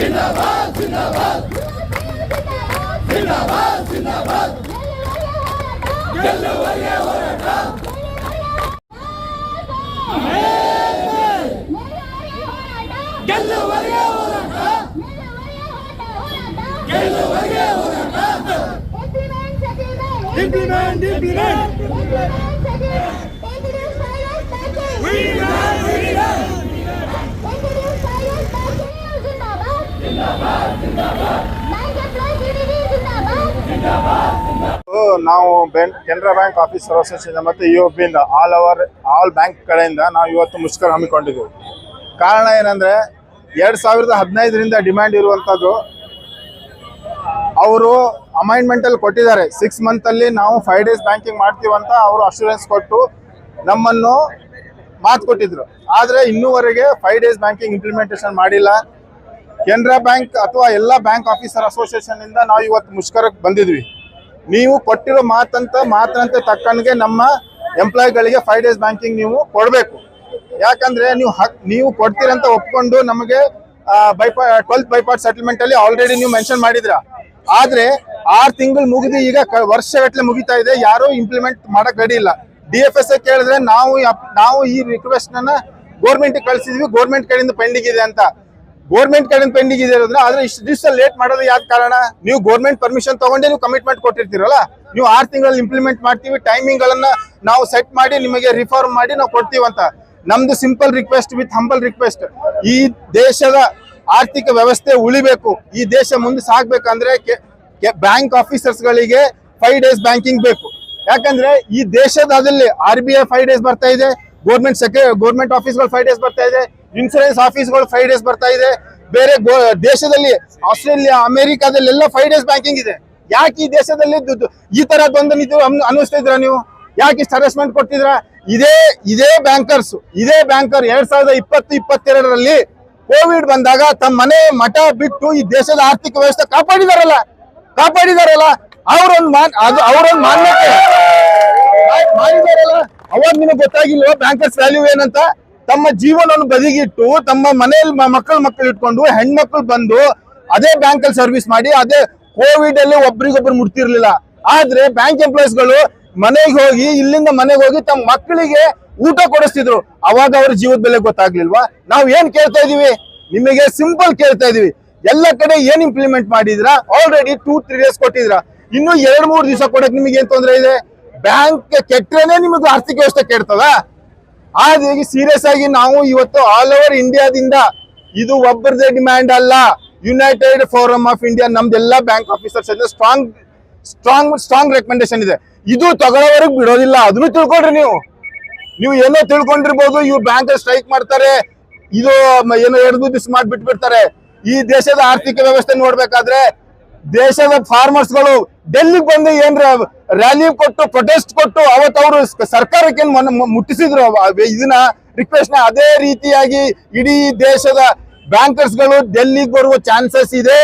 ஜிந்தாபாத் ஜிந்தாபாத் ஜிந்தாபாத் ஜிந்தாபாத் கெல்லுவரே வரட்டம் கெல்லுவரே வரட்டம் கெல்லுவரே வரட்டம் இம்ப்ளிமெண்ட் இம்ப்ளிமெண்ட் இம்ப்ளிமெண்ட் ನಾವು ಕೆನರಾ ಬ್ಯಾಂಕ್ ಆಫೀಸರ್ ಅಸೋಸಿಯೇಷನ್ ಮತ್ತು U F all our all bank ಕಡೆಯಿಂದ ನಾವು ಇವತ್ತು ಮುಷ್ಕರ ಹಮ್ಮಿಕೊಂಡಿದ್ದೀವಿ. ಕಾರಣ ಏನಂದ್ರೆ ಎರಡ್ ಸಾವಿರದ ಹದಿನೈದರಿಂದ ಡಿಮ್ಯಾಂಡ್ ಇರುವಂಥದ್ದು ಅವರು ಅಮೈನ್ಮೆಂಟ್ ಅಲ್ಲಿ ಕೊಟ್ಟಿದ್ದಾರೆ. ಸಿಕ್ಸ್ ಮಂತ್ ಅಲ್ಲಿ ನಾವು ಫೈವ್ ಡೇಸ್ ಬ್ಯಾಂಕಿಂಗ್ ಮಾಡ್ತೀವಿ ಅಂತ ಅವರು ಅಶೂರೆನ್ಸ್ ಕೊಟ್ಟು ನಮ್ಮನ್ನು ಮಾತು ಕೊಟ್ಟಿದ್ರು. ಆದ್ರೆ ಇನ್ನೂವರೆಗೆ ಫೈವ್ ಡೇಸ್ ಬ್ಯಾಂಕಿಂಗ್ ಇಂಪ್ಲಿಮೆಂಟೇಷನ್ ಮಾಡಿಲ್ಲ. ಕೆನರಾ ಬ್ಯಾಂಕ್ ಅಥವಾ ಎಲ್ಲ ಬ್ಯಾಂಕ್ ಆಫೀಸರ್ ಅಸೋಸಿಯೇಷನ್ ಇಂದ ನಾವು ಇವತ್ತು ಮುಷ್ಕರಕ್ಕೆ ಬಂದಿದ್ವಿ. ನೀವು ಕೊಟ್ಟಿರೋ ಮಾತಂತ, ಮಾತಂತೆ ತಕ್ಕಂಗೆ ನಮ್ಮ ಎಂಪ್ಲಾಯ್ಗಳಿಗೆ ಫೈವ್ ಡೇಸ್ ಬ್ಯಾಂಕಿಂಗ್ ನೀವು ಕೊಡಬೇಕು. ಯಾಕಂದ್ರೆ ನೀವು ಹಕ್, ನೀವು ಕೊಡ್ತೀರಂತ ಒಪ್ಕೊಂಡು ನಮಗೆ ಬೈಪಾ ಟ್ವೆಲ್ತ್ ಬೈಪಾಟ್ ಸೆಟಲ್ಮೆಂಟ್ ಅಲ್ಲಿ ಆಲ್ರೆಡಿ ನೀವು ಮೆನ್ಷನ್ ಮಾಡಿದ್ರ ಆದ್ರೆ ಆರು ತಿಂಗಳು ಮುಗಿದು ಈಗ ವರ್ಷಗಟ್ಟಲೆ ಮುಗಿತಾ ಇದೆ, ಯಾರು ಇಂಪ್ಲಿಮೆಂಟ್ ಮಾಡಕ್ ರೆಡಿ ಇಲ್ಲ. ಡಿ ಎಫ್ ಎಸ್ ಕೇಳಿದ್ರೆ ನಾವು ನಾವು ಈ ರಿಕ್ವೆಸ್ಟ್ನ ಗೋರ್ಮೆಂಟ್ ಕಳಿಸಿದ್ವಿ ಗೋರ್ಮೆಂಟ್ ಕಡೆಯಿಂದ ಪೆಂಡಿಂಗ್ ಇದೆ ಅಂತ. ಗೋರ್ಮೆಂಟ್ ಕಡೆಯಿಂದ ಪೆಂಡಿಂಗ್ ಇದೆ ಇರೋದ್ರೆ ಆದ್ರೆ ಇಷ್ಟು ದಿವಸ ಲೇಟ್ ಮಾಡೋದು ಯಾವ ಕಾರಣ? ನೀವು ಗೋರ್ಮೆಂಟ್ ಪರ್ಮಿಷನ್ ತಗೊಂಡೇ ನೀವು ಕಮಿಟ್ಮೆಂಟ್ ಕೊಟ್ಟಿರ್ತೀರಲ್ಲ? ನೀವು ಆರು ತಿಂಗಳಲ್ಲಿ ಇಂಪ್ಲಿಮೆಂಟ್ ಮಾಡ್ತೀವಿ ಟೈಮಿಂಗ್ ಗಳನ್ನ ನಾವು ಸೆಟ್ ಮಾಡಿ ನಿಮಗೆ ರಿಫಾರ್ಮ್ ಮಾಡಿ ನಾವು ಕೊಡ್ತೀವಿ ಅಂತ. ನಮ್ದು simple request with humble request ಈ ದೇಶದ ಆರ್ಥಿಕ ವ್ಯವಸ್ಥೆ ಉಳಿಬೇಕು. ಈ ದೇಶ ಮುಂದೆ ಸಾಗ್ಬೇಕಂದ್ರೆ ಬ್ಯಾಂಕ್ ಆಫೀಸರ್ಸ್ ಗಳಿಗೆ ಫೈವ್ ಡೇಸ್ ಬ್ಯಾಂಕಿಂಗ್ ಬೇಕು. ಯಾಕಂದ್ರೆ ಈ ದೇಶದಲ್ಲಿ R B I five days ಬರ್ತಾ ಇದೆ ಗೌರ್ಮೆಂಟ್ ಸೆಕ್ರೆ ಗೌರ್ಮೆಂಟ್ ಆಫೀಸ್ಗಳು ಫೈವ್ ಡೇಸ್ ಬರ್ತಾ ಇದೆ ಇನ್ಸೂರೆನ್ಸ್ ಆಫೀಸ್ಗಳು ಫೈವ್ ಡೇಸ್ ಬರ್ತಾ ಇದೆ. ಬೇರೆ ದೇಶದಲ್ಲಿ ಆಸ್ಟ್ರೇಲಿಯಾ, ಅಮೆರಿಕಾದಲ್ಲೆಲ್ಲ ಫೈವ್ ಡೇಸ್ ಬ್ಯಾಂಕಿಂಗ್ ಇದೆ. ಯಾಕೆ ಈ ದೇಶದಲ್ಲಿ ಈ ತರ ದ್ವಂದ್ವ ನೀತಿ ಅನ್- ಅನುಭವಿಸ್ತಾ ನೀವು? ಯಾಕೆ ಇಷ್ಟು ಹರಾಸ್ಮೆಂಟ್ ಕೊಟ್ಟಿದ್ರ? ಇದೇ ಇದೇ ಬ್ಯಾಂಕರ್ಸ್ ಇದೇ ಬ್ಯಾಂಕರ್ ಎರಡ್ ಸಾವಿರದ ಇಪ್ಪತ್ತು, ಇಪ್ಪತ್ತೆರಡರಲ್ಲಿ ಕೋವಿಡ್ ಬಂದಾಗ ತಮ್ಮ ಮನೆ ಮಠ ಬಿಟ್ಟು ಈ ದೇಶದ ಆರ್ಥಿಕ ವ್ಯವಸ್ಥೆ ಕಾಪಾಡಿದಾರಲ್ಲ. ಕಾಪಾಡಿದಾರಲ್ಲ. ಅವರೊಂದು ಮಾನ್ ಅದು ಅವರೊಂದು ಮಾನ್ಯತೆ. ಮಾಡಿದಾರಲ್ಲ ಅವಾಗ ನಿಮಗೆ ಗೊತ್ತಾಗಿಲ್ವ ಬ್ಯಾಂಕರ್ಸ್ ವ್ಯಾಲ್ಯೂ ಏನಂತ? ತಮ್ಮ ಜೀವನವನ್ನು ಬದಿಗಿಟ್ಟು ತಮ್ಮ ಮನೆಯಲ್ಲಿ ಮಕ್ಕಳು ಮಕ್ಕಳು ಇಟ್ಕೊಂಡು ಹೆಣ್ಮಕ್ಳು ಬಂದು ಅದೇ ಬ್ಯಾಂಕ್ ಅಲ್ಲಿ ಸರ್ವಿಸ್ ಮಾಡಿ, ಅದೇ ಕೋವಿಡ್ ಅಲ್ಲಿ ಒಬ್ರಿಗೊಬ್ರು ಮುಟ್ತಿರ್ಲಿಲ್ಲ. ಆದ್ರೆ ಬ್ಯಾಂಕ್ ಎಂಪ್ಲಾಯೀಸ್ಗಳು ಮನೆಗೆ ಹೋಗಿ, ಇಲ್ಲಿಂದ ಮನೆಗೆ ಹೋಗಿ ತಮ್ಮ ಮಕ್ಕಳಿಗೆ ಊಟ ಕೊಡಿಸ್ತಿದ್ರು. ಅವಾಗ ಅವ್ರ ಜೀವದ ಬೆಲೆ ಗೊತ್ತಾಗ್ಲಿಲ್ವಾ? ನಾವು ಏನ್ ಕೇಳ್ತಾ ಇದೀವಿ? ನಿಮಗೆ ಸಿಂಪಲ್ ಕೇಳ್ತಾ ಇದೀವಿ. ಎಲ್ಲ ಕಡೆ ಏನ್ ಇಂಪ್ಲಿಮೆಂಟ್ ಮಾಡಿದ್ರ? ಆಲ್ರೆಡಿ ಟೂ ತ್ರೀ ಡೇಸ್ ಕೊಟ್ಟಿದ್ರ. ಇನ್ನು ಎರಡ್, ಮೂರ್ ದಿವಸ ಕೊಡಕ್ ನಿಮಗೆ ಏನ್ ತೊಂದ್ರೆ ಇದೆ? ಬ್ಯಾಂಕ್ ಕೆಟ್ಟರೆ ನಿಮಗೆ ಆರ್ಥಿಕ ವ್ಯವಸ್ಥೆ ಕೆಡ್ತದ? ಹಾಗಾಗಿ ಸೀರಿಯಸ್ ಆಗಿ ನಾವು ಇವತ್ತು ಆಲ್ ಓವರ್ ಇಂಡಿಯಾದಿಂದ ಇದು ಒಬ್ಬರದೇ ಡಿಮ್ಯಾಂಡ್ ಅಲ್ಲ. ಯುನೈಟೆಡ್ ಫೋರಮ್ ಆಫ್ ಇಂಡಿಯಾ ನಮ್ದೆಲ್ಲ bank officers strong strong strong recommendation ಇದೆ. ಇದು ತಗೊಳ್ಳೋವರೆಗೆ ಬಿಡೋದಿಲ್ಲ. ಅದನ್ನು ತಿಳ್ಕೊಂಡ್ರಿ ನೀವು. ನೀವು ಏನೋ ತಿಳ್ಕೊಂಡಿರ್ಬೋದು, ಇವ್ರು ಬ್ಯಾಂಕ್ ಸ್ಟ್ರೈಕ್ ಮಾಡ್ತಾರೆ, ಇದು ಏನೋ ಎರಡು ದಿವಸ ಮಾಡಿಬಿಟ್ಬಿಡ್ತಾರೆ. ಈ ದೇಶದ ಆರ್ಥಿಕ ವ್ಯವಸ್ಥೆ ನೋಡ್ಬೇಕಾದ್ರೆ ದೇಶದ ಫಾರ್ಮರ್ಸ್ಗಳು ಡೆಲ್ಲಿಗೆ ಬಂದು ಏನ್ರ ರ್ಯಾಲಿ ಕೊಟ್ಟು ಪ್ರೊಟೆಸ್ಟ್ ಕೊಟ್ಟು, ಅವತ್ತು ಅವರು ಸರ್ಕಾರಕ್ಕೆ ಮುಟ್ಟಿಸಿದ್ರು ಇದನ್ನ ರಿಕ್ವೆಸ್ಟ್ನ ಅದೇ ರೀತಿಯಾಗಿ ಇಡೀ ದೇಶದ ಬ್ಯಾಂಕರ್ಸ್ಗಳು ಡೆಲ್ಲಿಗೆ ಬರುವ ಚಾನ್ಸಸ್ ಇದೆ.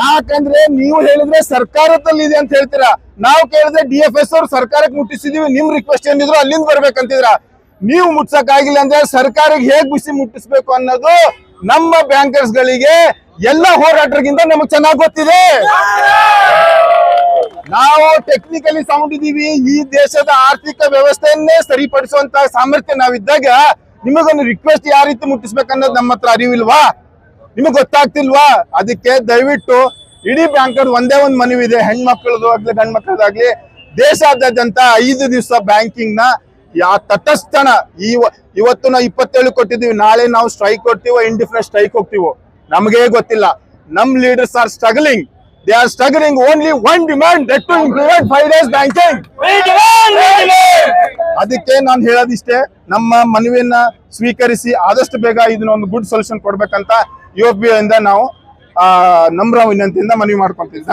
ಯಾಕಂದ್ರೆ ನೀವು ಹೇಳಿದ್ರೆ ಸರ್ಕಾರದಲ್ಲಿ ಇದೆ ಅಂತ ಹೇಳ್ತೀರಾ? ನಾವು ಕೇಳಿದ್ರೆ ಡಿ ಎಫ್ ಎಸ್ ಅವ್ರು ಸರ್ಕಾರಕ್ಕೆ ಮುಟ್ಟಿಸಿದೀವಿ, ನಿಮ್ ರಿಕ್ವೆಸ್ಟ್ ಏನಿದ್ರು ಅಲ್ಲಿಂದ ಬರ್ಬೇಕಂತಿದ್ರ ನೀವು ಮುಟ್ಸಕ್ ಆಗಿಲ್ಲ ಅಂದ್ರೆ ಸರ್ಕಾರಕ್ಕೆ ಹೇಗ್ ಬಿಸಿ ಮುಟ್ಟಿಸ್ಬೇಕು ಅನ್ನೋದು ನಮ್ಮ ಬ್ಯಾಂಕರ್ಸ್ ಗಳಿಗೆ ಎಲ್ಲ ಹೋರಾಟರಿಗಿಂತ ನಮಗ್ ಚೆನ್ನಾಗ್ ಗೊತ್ತಿದೆ. ನಾವು ಟೆಕ್ನಿಕಲಿ ಸೌಂಡ್ ಇದೀವಿ ಈ ದೇಶದ ಆರ್ಥಿಕ ವ್ಯವಸ್ಥೆಯನ್ನೇ ಸರಿಪಡಿಸುವಂತ ಸಾಮರ್ಥ್ಯ ನಾವಿದ್ದಾಗ ನಿಮಗೊಂದು ರಿಕ್ವೆಸ್ಟ್ ಯಾವ ರೀತಿ ಮುಟ್ಟಿಸ್ಬೇಕನ್ನೋದು ನಮ್ಮ ಹತ್ರ ಅರಿವಿಲ್ವಾ? ನಿಮಗೆ ಗೊತ್ತಾಗ್ತಿಲ್ವಾ? ಅದಕ್ಕೆ ದಯವಿಟ್ಟು ಇಡೀ ಬ್ಯಾಂಕರ್ ಒಂದೇ ಒಂದು ಮನವಿ ಇದೆ ಹೆಣ್ಮಕ್ಳದ್ದು ಆಗ್ಲಿ ಗಂಡ್ ಮಕ್ಳದಾಗ್ಲಿ ದೇಶಾದ್ಯಂತ ಐದು ದಿವಸ ಬ್ಯಾಂಕಿಂಗ್ನ ಯಾ ತಟಸ್ಥನ ಇವ ಇವತ್ತು ನಾವು ಇಪ್ಪತ್ತೇಳು ಕೊಟ್ಟಿದ್ದೀವಿ. ನಾಳೆ ನಾವು ಸ್ಟ್ರೈಕ್ ಕೊಡ್ತೀವೋ ಇಂಡಿಫರೆಂಟ್ ಸ್ಟ್ರೈಕ್ ಹೋಗ್ತೀವೋ? ನಮಗೆ ಗೊತ್ತಿಲ್ಲ. ನಮ್ leaders are struggling they are struggling only one demand to implement five days banking ಅದಕ್ಕೆ ನಾನು ಹೇಳೋದಿಷ್ಟೇ, ನಮ್ಮ ಮನವಿಯನ್ನ ಸ್ವೀಕರಿಸಿ ಆದಷ್ಟು ಬೇಗ ಇದನ್ನ ಒಂದು ಗುಡ್ ಸೊಲ್ಯೂಷನ್ ಕೊಡ್ಬೇಕಂತ ಯು ಎಫ್ ಇಂದ ನಾವು ನಮ್ರ ವಿನಂತಿಯಿಂದ ಮನವಿ ಮಾಡ್ಕೊಂತೀವಿ